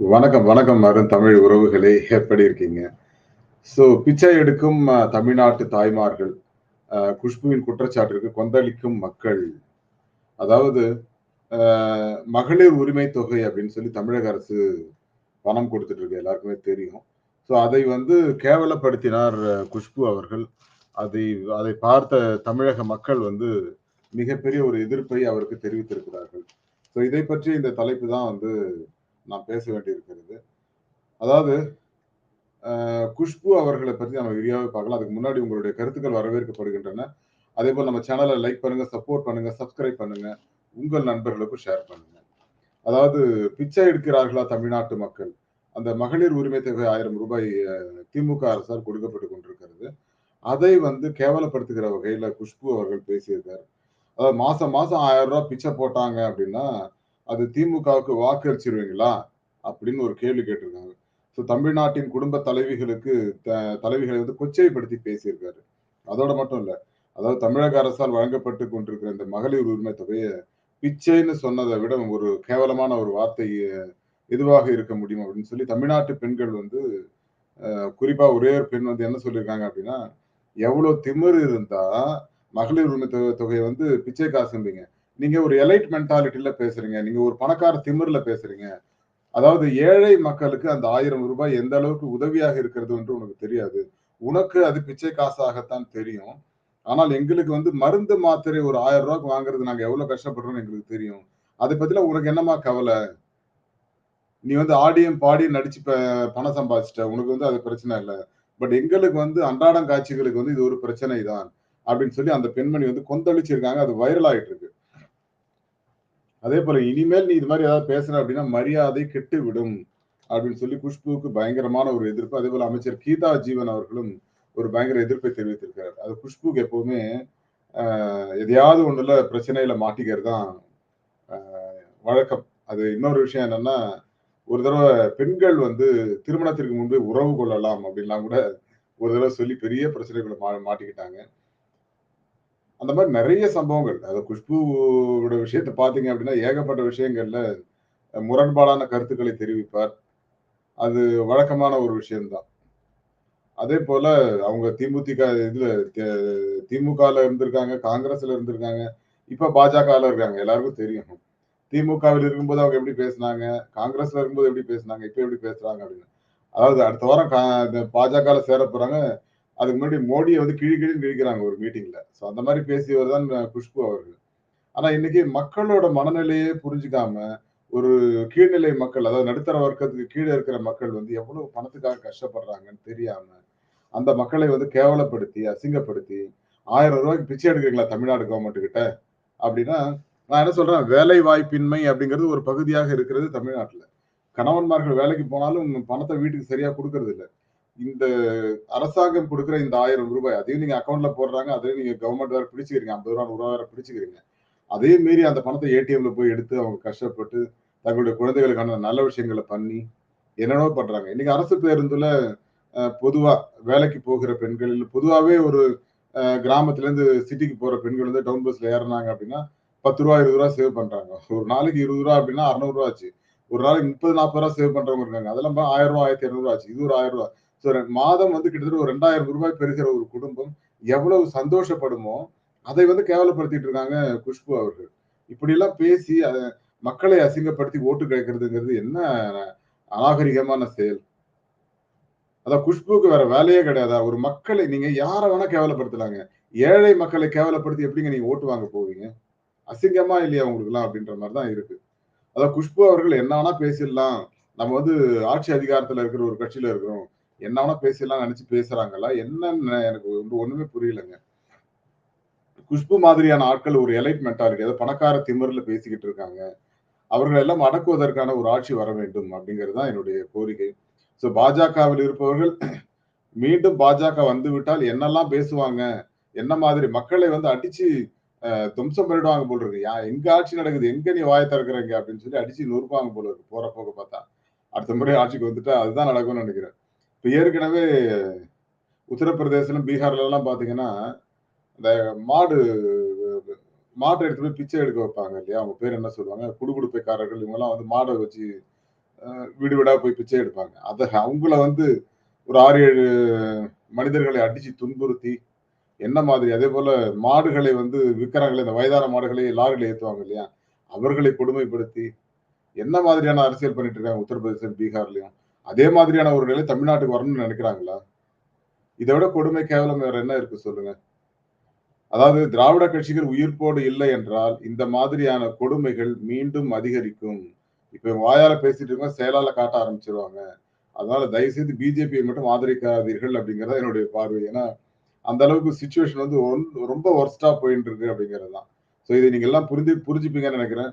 வணக்கம், வணக்கம் அருண் தமிழ் உறவுகளே! எப்படி இருக்கீங்க? ஸோ பிச்சை எடுக்கும் தமிழ்நாட்டு தாய்மார்கள், குஷ்புவின் குற்றச்சாட்டிற்கு கொந்தளிக்கும் மக்கள். அதாவது மகளிர் உரிமை தொகை அப்படின்னு சொல்லி தமிழக அரசு பணம் கொடுத்துட்டு இருக்கு. எல்லாருக்குமே தெரியும். ஸோ அதை வந்து கேவலப்படுத்தினார் குஷ்பு அவர்கள். அதை அதை பார்த்த தமிழக மக்கள் வந்து மிகப்பெரிய ஒரு எதிர்ப்பை அவருக்கு தெரிவித்திருக்கிறார்கள். ஸோ இதை பற்றி இந்த தலைப்பு தான் வந்து நான் பேச வேண்டியிருக்கிறது. அதாவது குஷ்பு அவர்களை பற்றி நம்ம விரிவாக பார்க்கலாம். அதுக்கு முன்னாடி உங்களுடைய கருத்துக்கள் வரவேற்கப்படுகின்றன. அதே போல் நம்ம சேனலை லைக் பண்ணுங்க, சப்போர்ட் பண்ணுங்க, சப்ஸ்கிரைப் பண்ணுங்க. உங்கள் நண்பர்களுக்கும் ஷேர் பண்ணுங்க. அதாவது பிச்சை எடுக்கிறார்களா தமிழ்நாட்டு மக்கள்? அந்த மகளிர் உரிமை தொகை ஆயிரம் ரூபாய் திமுக அரசால் கொடுக்கப்பட்டு கொண்டிருக்கிறது. அதை வந்து கேவலப்படுத்துகிற வகையில குஷ்பு அவர்கள் பேசியிருக்காரு. அதாவது மாசம் மாசம் ஆயிரம் ரூபாய் பிச்சை போட்டாங்க அப்படின்னா, அது திமுகவுக்கு வாக்களிச்சிருவீங்களா? அப்படின்னு ஒரு கேள்வி கேட்டிருக்காங்க. ஸோ தமிழ்நாட்டின் குடும்ப தலைவிகளுக்கு த தலைவிகளை வந்து கொச்சைப்படுத்தி பேசியிருக்காரு. அதோட மட்டும் இல்லை அதாவது தமிழக அரசால் வழங்கப்பட்டு கொண்டிருக்கிற இந்த மகளிர் உரிமை தொகையை பிச்சைன்னு சொன்னதை விட ஒரு கேவலமான ஒரு வார்த்தை எதுவாக இருக்க முடியும் அப்படின்னு சொல்லி தமிழ்நாட்டு பெண்கள் வந்து குறிப்பாக குறிப்பா ஒரே ஒரு பெண் வந்து என்ன சொல்லியிருக்காங்க அப்படின்னா, "எவ்வளோ திமிர் இருந்தா மகளிர் உரிமை தொகை தொகையை வந்து பிச்சை காசும்பீங்க. நீங்க ஒரு எலைட் மென்டாலிட்டியில பேசுறீங்க. நீங்க ஒரு பணக்கார திமிர்ல பேசுறீங்க. அதாவது ஏழை மக்களுக்கு அந்த ஆயிரம் ரூபாய் எந்த அளவுக்கு உதவியாக இருக்கிறது என்று உனக்கு தெரியாது. உனக்கு அது பிச்சை காசாகத்தான் தெரியும். ஆனால் எங்களுக்கு வந்து மருந்து, மாத்திரை ஒரு ஆயிரம் ரூபாய்க்கு வாங்குறது நாங்க எவ்வளவு கஷ்டப்படுறோம்னு எங்களுக்கு தெரியும். அதை பத்தில உனக்கு என்னம்மா கவலை நீ வந்து ஆடியும், பாடியும் நடிச்சு பணம் சம்பாதிச்சிட்ட உனக்கு வந்து அது பிரச்சனை இல்லை பட் எங்களுக்கு வந்து அன்றாடம் காட்சிகளுக்கு வந்து இது ஒரு பிரச்சனை தான்." அப்படின்னு சொல்லி அந்த பெண்மணி வந்து கொந்தளிச்சிருக்காங்க. அது வைரல் ஆயிட்டு இருக்கு. அதே போல இனிமேல் நீ இது மாதிரி ஏதாவது பேசுற அப்படின்னா மரியாதை கெட்டுவிடும். அப்படின்னு சொல்லி குஷ்புவுக்கு பயங்கரமான ஒரு எதிர்ப்பு. அதே போல அமைச்சர் கீதா ஜீவன் அவர்களும் ஒரு பயங்கர எதிர்ப்பை தெரிவித்திருக்கிறார். அது குஷ்புக்கு எப்பவுமே எதையாவது ஒண்ணுல பிரச்சனையில மாட்டிக்கிறது தான் வழக்கம். அது இன்னொரு விஷயம் என்னன்னா, ஒரு தடவை பெண்கள் வந்து திருமணத்திற்கு முன்பே உறவு கொள்ளலாம் அப்படின்லாம் கூட ஒரு தடவை சொல்லி பெரிய பிரச்சனைகளை மா மாட்டிக்கிட்டாங்க. அந்த மாதிரி நிறைய சம்பவங்கள். அது குஷ்புவோட விஷயத்தை பார்த்தீங்க அப்படின்னா, ஏகப்பட்ட விஷயங்கள்ல முரண்பாடான கருத்துக்களை தெரிவிப்பார். அது வழக்கமான ஒரு விஷயம்தான் அதே போல அவங்க திமுக இதுல திமுகல இருந்திருக்காங்க, காங்கிரஸ்ல இருந்திருக்காங்க. இப்ப பாஜகல இருக்காங்க. எல்லாருக்கும் தெரியும். திமுகவில் இருக்கும்போது அவங்க எப்படி பேசுனாங்க, காங்கிரஸ்ல இருக்கும்போது எப்படி பேசுனாங்க, இப்ப எப்படி பேசுறாங்க அப்படின்னு. அதாவது அடுத்த வாரம் கா இந்த பாஜகல சேர போறாங்க. அதுக்கு முன்னாடி மோடியை வந்து கிழி கிழின்னு கிழிக்கிறாங்க ஒரு மீட்டிங்ல. ஸோ அந்த மாதிரி பேசியவர் தான் குஷ்பு அவர்கள். ஆனா இன்னைக்கு மக்களோட மனநிலையே புரிஞ்சுக்காம, ஒரு கீழ்நிலை மக்கள், அதாவது நடுத்தர வர்க்கத்துக்கு கீழே இருக்கிற மக்கள் வந்து எவ்வளவு பணத்துக்காக கஷ்டப்படுறாங்கன்னு தெரியாம, அந்த மக்களை வந்து கேவலப்படுத்தி, அசிங்கப்படுத்தி, ஆயிரம் ரூபாய்க்கு பிச்சை எடுக்கிறீங்களா தமிழ்நாடு கவர்மெண்ட் கிட்ட? அப்படின்னா, நான் என்ன சொல்றேன், வேலை வாய்ப்பின்மை அப்படிங்கிறது ஒரு பகுதியாக இருக்கிறது தமிழ்நாட்டுல. கணவன்மார்கள் வேலைக்கு போனாலும் பணத்தை வீட்டுக்கு சரியா கொடுக்கறது இல்லை இந்த அரசாங்கம் கொடுக்குற இந்த ஆயிரம் ரூபாய் அதையும் நீங்க அக்கௌண்ட்ல போடுறாங்க. அதையும் நீங்க கவர்மெண்ட் வேற பிடிச்சுக்கிறீங்க. ரூ. 50 ரூ. 100 வேற பிடிச்சிக்கிறீங்க அதே மீறி அந்த பணத்தை ஏடிஎம்ல போய் எடுத்து அவங்க கஷ்டப்பட்டு, தங்களுடைய குழந்தைகளுக்கான நல்ல விஷயங்களை பண்ணி, என்னென்னோ பண்றாங்க. இன்னைக்கு அரசு பேருந்துல பொதுவா வேலைக்கு போகிற பெண்கள், இல்ல பொதுவாவே ஒரு கிராமத்துலேருந்து கிராமத்துல இருந்து சிட்டிக்கு போற பெண்கள் வந்து டவுன் பஸ்ல ஏறினாங்க அப்படின்னா, பத்து ரூபா இருபது ரூபா சேவ் பண்றாங்க. ஒரு நாளைக்கு இருபது ரூபா அப்படின்னா அறுநூறு ரூபா ஆச்சு. ஒரு நாளைக்கு 30, 40 சேவ் பண்றவங்க இருக்காங்க. அதெல்லாம் ரூ. 1000 1200 ஆச்சு. இது ஒரு ஆயிரம் ரூபா ஸோ மாதம் வந்து கிட்டத்தட்ட ஒரு ரெண்டாயிரம் ரூபாய் பெறுகிற ஒரு குடும்பம் எவ்வளவு சந்தோஷப்படுமோ, அதை வந்து கேவலப்படுத்திட்டு இருக்காங்க குஷ்பு அவர்கள். இப்படியெல்லாம் பேசி அதை மக்களை அசிங்கப்படுத்தி ஓட்டு கிடைக்கிறதுங்கிறது என்ன அநாகரிகமான செயல். அதான் குஷ்புக்கு வேற வேலையே கிடையாதா? ஒரு மக்களை நீங்க யார வேணா கேவலப்படுத்தலாங்க. ஏழை மக்களை கேவலப்படுத்தி எப்படிங்க நீங்க ஓட்டு வாங்க போவீங்க? அசிங்கமா இல்லையா உங்களுக்குலாம் அப்படின்ற மாதிரி தான் இருக்கு. அதான் குஷ்பு அவர்கள் என்ன வேணா பேசிடலாம். நம்ம வந்து ஆட்சி அதிகாரத்துல இருக்கிற ஒரு கட்சியில இருக்கிறோம். என்ன வேணா பேசிடலாம்னு நினைச்சு பேசுறாங்களா? என்னன்னு எனக்கு ஒண்ணுமே புரியலங்க. குஷ்பு மாதிரியான ஆட்கள் ஒரு எலைட் மென்டாலிட்டி அதாவது பணக்கார திமிர்ல பேசிக்கிட்டு இருக்காங்க. அவர்கள் எல்லாம் அடக்குவதற்கான ஒரு ஆட்சி வர வேண்டும் அப்படிங்கிறது தான் என்னுடைய கோரிக்கை. ஸோ பாஜகவில் இருப்பவர்கள் மீண்டும் பாஜக வந்து விட்டால் என்னெல்லாம் பேசுவாங்க? என்ன மாதிரி மக்களை வந்து அடிச்சு அ துவம்சம் பண்ணிடுவாங்க போல இருக்கு. யா எங்க ஆட்சி நடக்குது? எங்க நீ வாய திறக்குறீங்க? அப்படின்னு சொல்லி அடிச்சு நொறுப்பாங்க போல இருக்கு. போற போக பார்த்தா. அடுத்த முறை ஆட்சிக்கு வந்துட்டா அதுதான் நடக்கும்னு நினைக்கிறேன் இப்போ ஏற்கனவே உத்தரப்பிரதேசம், பீகார்லலாம் பார்த்தீங்கன்னா, இந்த மாடு மாட்டை எடுத்து போய் பிச்சை எடுக்க வைப்பாங்க இல்லையா? அவங்க பேர் என்ன சொல்லுவாங்க? குடுகுடுப்பைக்காரர்கள் இவங்கெல்லாம் வந்து மாடை வச்சு வீடு வீடாக போய் பிச்சை எடுப்பாங்க அதை அவங்கள வந்து ஒரு ஆறு ஏழு மனிதர்களை அடிச்சு துன்புறுத்தி என்ன மாதிரி அதே போல மாடுகளை வந்து விற்கிறாங்களே இந்த வயதான மாடுகளை லாரியில் ஏற்றுவாங்க இல்லையா அவர்களை கொடுமைப்படுத்தி என்ன மாதிரியான அரசியல் பண்ணிட்டு இருக்காங்க உத்தரப்பிரதேசம் பீகார்லயும் அதே மாதிரியான ஒரு நிலை தமிழ்நாட்டுக்கு வரணும்னு நினைக்கிறாங்களா? இதை விட கொடுமை கேவலம் வேற என்ன இருக்கு சொல்லுங்க. அதாவது திராவிட கட்சிகள் உயிர்ப்போடு இல்லை என்றால் இந்த மாதிரியான கொடுமைகள் மீண்டும் அதிகரிக்கும். இப்ப வாயால பேசிட்டு இருக்கோம் செயலால காட்ட ஆரம்பிச்சிருவாங்க. அதனால தயவு செய்து பிஜேபியை மட்டும் ஆதரிக்காதீர்கள் அப்படிங்கிறத என்னுடைய பார்வை. ஏன்னா அந்த அளவுக்கு சுச்சுவேஷன் வந்து ஒன்- ரொம்ப ஒர்ஸ்டா போயிட்டு இருக்கு அப்படிங்கிறது தான் ஸோ இதை நீங்க எல்லாம் புரிஞ்சு புரிஞ்சுப்பீங்கன்னு நினைக்கிறேன்.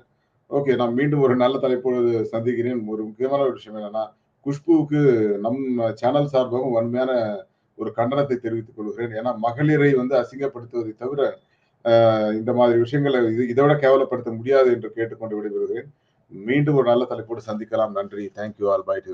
ஓகே நான் மீண்டும் ஒரு நல்ல தலைப்போடு சந்திக்கிறேன். ஒரு முக்கியமான ஒரு விஷயம் என்னன்னா குஷ்புவுக்கு நம் சேனல் சார்பாகவும் வன்மையான ஒரு கண்டனத்தை தெரிவித்துக் கொள்கிறேன். ஏன்னா மகளிரை வந்து அசிங்கப்படுத்துவதை தவிர இந்த மாதிரி விஷயங்களை இது இதை விட கேவலப்படுத்த முடியாது என்று கேட்டுக்கொண்டு விடைபெறுகிறேன். மீண்டும் ஒரு நல்ல தலைப்போடு சந்திக்கலாம். நன்றி. Thank you all by to